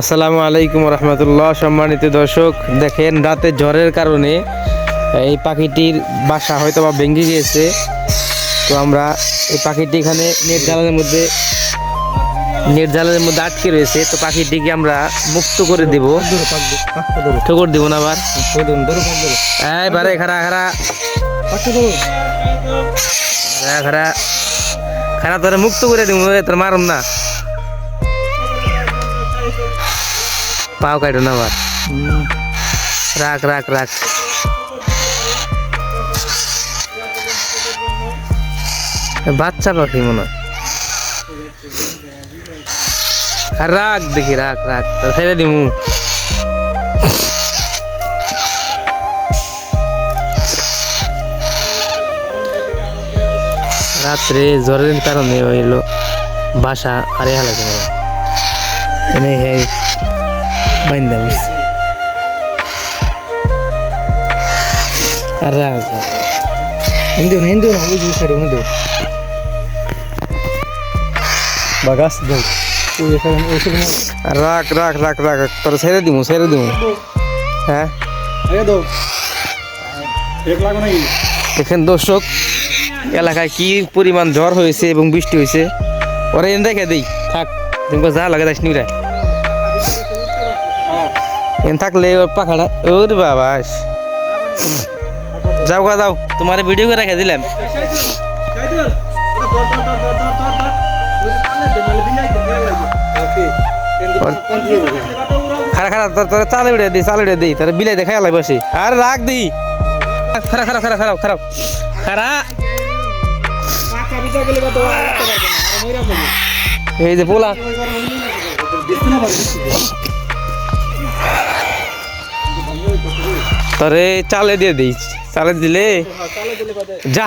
আসসালামু আলাইকুম রহমতুল্লাহ। সম্মানিত দর্শক, দেখেন রাতে ঝড়ের কারণে এই পাখিটির বাসা হয়তো বা ভেঙে গিয়েছে। তো আমরা এই পাখিটি এখানে নেট জালের মধ্যে, নেট জালের মধ্যে আটকে রয়েছে। তো পাখিটিকে আমরা মুক্ত করে দেব। ঠোকর দেবো না আবার? বারে খারা খারা খারা খারা তোরা মুক্ত করে দিব, তোর মারুম না। পাও কাটো না আবার রাখ রাখ রাখ বাচ্চা পাখি মনে হয়। রাখ দেখি রাখ রাখ ছেড়ে দিমু রাত্রে জ্বরের কারণে হইল বাসা হারিয়ে হালাতে এনে হে বাইন্দা বসছে আর। রাখ রাখ। হিন্দু না হিন্দু। না যে সাইডে হিন্দু সেখানে আর রাখ রাখ রাখ রাখ তোর ছেড়ে দিমু ছেড়ে দিমু। হ্যাঁ? দেখেন দর্শক এলাকায় কি পরিমাণ ঝড় হয়েছে এবং বৃষ্টি হয়েছে? ওরা এনে রেখে দেই। থাক তুমি যা লাগে যাস নিউরা এন থাকলে ওর পাখাটা। ওর বাবা যাও গা, যাও। তোমার ভিডিও করে রেখে দিলাম। খারা খারা তোর তোর চালে উড়ে দিই চালে উড়ে দিই তোর বিলাই দেখাই আলাই বসে। আর রাখ দিই খারাপ খারাপ খারাপ খারাপ খারাপ খারা এই যে পোলা। তোরে চালে দিয়ে দিই চালে দিলে যা।